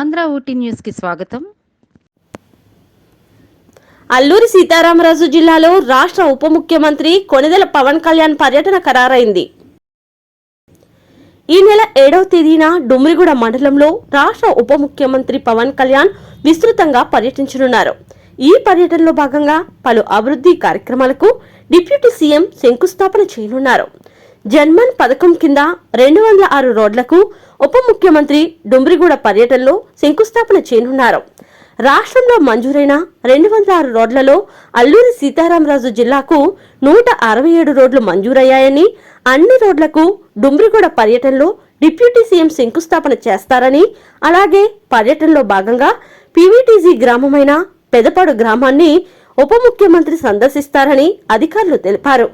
ఆంధ్ర ఊటీ న్యూస్కి స్వాగతం. అల్లూరి సీతారామరాజు జిల్లాలో రాష్ట్ర ఉప ముఖ్యమంత్రి కొనిదెల పవన్ కళ్యాణ్ పర్యటన ఖరారైంది. ఈ నెల ఏడవ తేదీన డుమ్రిగూడ మండలంలో రాష్ట్ర ఉప ముఖ్యమంత్రి పవన్ కళ్యాణ్ విస్తృతంగా పర్యటించనున్నారు. ఈ పర్యటనలో భాగంగా పలు అభివృద్ధి కార్యక్రమాలకు డిప్యూటీ సీఎం శంకుస్థాపన చేయనున్నారు. జన్మన్ పథకం కింద రెండు వందల ఆరు రోడ్లకు ఉప ముఖ్యమంత్రి డుమ్రిగూడ పర్యటనలో శంకుస్థాపన చేయనున్నారు. రాష్ట్రంలో మంజూరైన రెండు వందల ఆరు రోడ్లలో అల్లూరి సీతారామరాజు జిల్లాకు నూట అరవై ఏడు రోడ్లు మంజూరయ్యాయని అన్ని రోడ్లకు డుమ్రిగూడ పర్యటనలో డిప్యూటీ సీఎం శంకుస్థాపన చేస్తారని అలాగే పర్యటనలో భాగంగా పీవీటీజీ గ్రామమైన పెదపాడు గ్రామాన్ని ఉప ముఖ్యమంత్రి సందర్శిస్తారని అధికారులు తెలిపారు.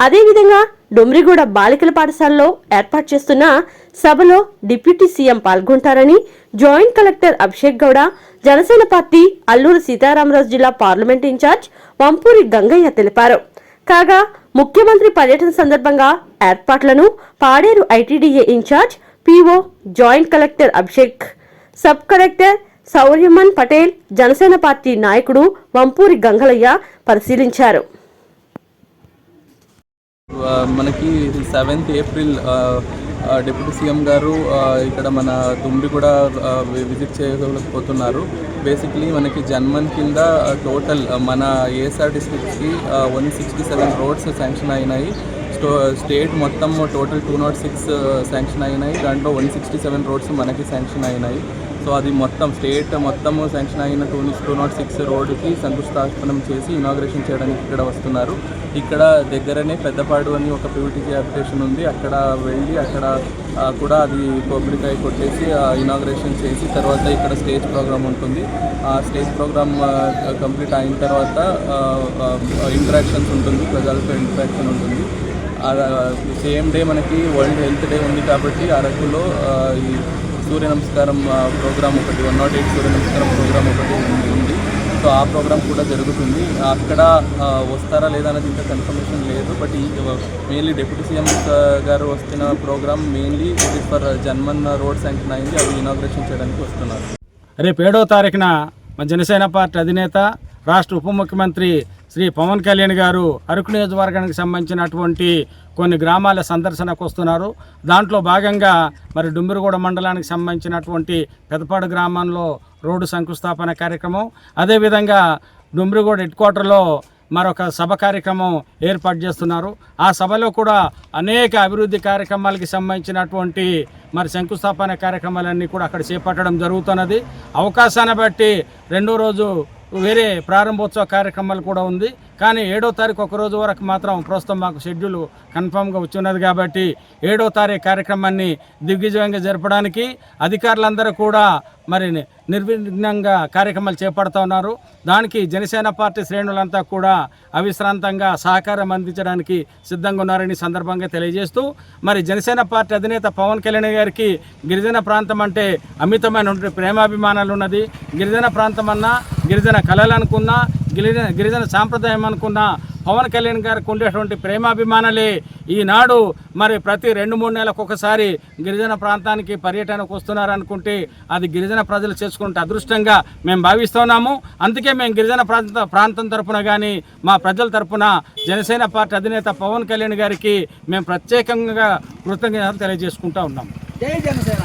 అదేవిధంగా డొమ్రిగూడ బాలికల పాఠశాలలో ఏర్పాటు చేస్తున్న సభలో డిప్యూటీ సీఎం పాల్గొంటారని joint collector Abhishek Gowda Janasena party Alluri Sitaramaraju జిల్లా పార్లమెంట్ ఇన్ఛార్జ్ వంపూరి గంగయ్య తెలిపారు. కాగా ముఖ్యమంత్రి పర్యటన సందర్భంగా ఏర్పాట్లను Paderu ITDA incharge PO joint collector Abhishek sub collector Sauryaman Patel Janasena party నాయకుడు వంపూరి గంగలయ్య పరిశీలించారు. మనకి సెవెంత్ ఏప్రిల్ ఆ, డిప్యూటీ సీఎం గారు ఆ, ఇక్కడ మన తుమ్మి కూడా విజిట్ చేయకపోతున్నారు బేసిక్లీ మనకి జన్మన్ కింద టోటల్ మన ASR డిస్ట్రిక్ట్స్కి one sixty seven roads sanction అయినాయి. స్టో స్టేట్ మొత్తం total two nought six sanction అయినాయి. దాంట్లో వన్ సిక్స్టీ సెవెన్ రోడ్స్ మనకి శాంక్షన్ అయినాయి. సో అది మొత్తం స్టేట్ మొత్తం శాంక్షన్ అయిన టూ టూ నాట్ సిక్స్ రోడ్డుకి శంకుస్థాపనం చేసి ఇనాగ్రేషన్ చేయడానికి ఇక్కడ వస్తున్నారు. ఇక్కడ దగ్గరనే పెద్దపాడు అని ఒక పీవీటీసీ అప్లికేషన్ ఉంది. అక్కడ వెళ్ళి అక్కడ కూడా అది కొబ్బరికాయ కొట్టేసి ఇనాగ్రేషన్ చేసి తర్వాత ఇక్కడ స్టేజ్ ప్రోగ్రామ్ ఉంటుంది. ఆ స్టేజ్ ప్రోగ్రామ్ కంప్లీట్ అయిన తర్వాత ఇంటరాక్షన్స్ ఉంటుంది. ప్రజలతో ఇంటరాక్షన్ ఉంటుంది. సేమ్ డే మనకి వరల్డ్ హెల్త్ డే ఉంది కాబట్టి అరకులో ఈ సూర్య నమస్కారం ప్రోగ్రామ్ ఒకటి వన్ నాట్ ఎయిట్ సూర్య నమస్కారం ప్రోగ్రామ్ ఒకటి ఉంది. సో ఆ ప్రోగ్రామ్ కూడా జరుగుతుంది. అక్కడ వస్తారా లేదా అనేది ఇంకా కన్ఫర్మేషన్ లేదు. బట్ ఈ మెయిన్లీ డిప్యూటీ సీఎం గారు వస్తున్న programme mainly it is for Janman road sanction అయింది అవి ఇనాగ్రేషన్ చేయడానికి వస్తున్నారు. రేపు ఏడవ తారీఖున మన జనసేన పార్టీ అధినేత రాష్ట్ర ఉప ముఖ్యమంత్రి శ్రీ పవన్ కళ్యాణ్ గారు అరకు నియోజకవర్గానికి సంబంధించినటువంటి కొన్ని గ్రామాల సందర్శనకు వస్తున్నారు. దాంట్లో భాగంగా మరి డుంబిరిగూడ మండలానికి సంబంధించినటువంటి పెదపాడు గ్రామంలో రోడ్డు శంకుస్థాపన కార్యక్రమం. అదేవిధంగా డుంబిరిగూడ హెడ్ క్వార్టర్లో మరొక సభ కార్యక్రమం ఏర్పాటు చేస్తున్నారు. ఆ సభలో కూడా అనేక అభివృద్ధి కార్యక్రమాలకి సంబంధించినటువంటి మరి శంకుస్థాపన కార్యక్రమాలన్నీ కూడా అక్కడ చేపట్టడం జరుగుతున్నది. అవకాశాన్ని బట్టి రెండో రోజు వేరే ప్రారంభోత్సవ కార్యక్రమాలు కూడా ఉంది. కానీ ఏడో తారీఖు ఒక రోజు వరకు మాత్రం ప్రస్తుతం మాకు షెడ్యూల్ కన్ఫామ్గా వచ్చిన్నది కాబట్టి ఏడో తారీఖు కార్యక్రమాన్ని దిగ్విజయంగా జరపడానికి అధికారులందరూ కూడా మరి నిర్విఘ్నంగా కార్యక్రమాలు చేపడుతూ ఉన్నారు. దానికి జనసేన పార్టీ శ్రేణులంతా కూడా అవిశ్రాంతంగా సహకారం అందించడానికి సిద్ధంగా ఉన్నారని సందర్భంగా తెలియజేస్తూ మరి జనసేన పార్టీ అధినేత పవన్ కళ్యాణ్ గారికి గిరిజన ప్రాంతం అంటే అమితమైనటువంటి ప్రేమాభిమానాలు ఉన్నది. గిరిజన ప్రాంతం అన్నా గిరిజన కళలు అనుకున్నా గిరిజన గిరిజన సాంప్రదాయం అనుకున్నా పవన్ కళ్యాణ్ గారికి ఉండేటువంటి ప్రేమాభిమానాలే ఈనాడు మరి ప్రతి రెండు మూడు నెలలకు ఒకసారి గిరిజన ప్రాంతానికి పర్యటనకు వస్తున్నారనుకుంటే అది గిరిజన ప్రజలు చేసుకుంటే అదృష్టంగా మేము భావిస్తున్నాము. అందుకే మేము గిరిజన ప్రాంత ప్రాంతం తరపున కానీ మా ప్రజల తరఫున జనసేన పార్టీ అధినేత పవన్ కళ్యాణ్ గారికి మేము ప్రత్యేకంగా కృతజ్ఞతలు తెలియజేసుకుంటా ఉన్నాము. జై జనసేన.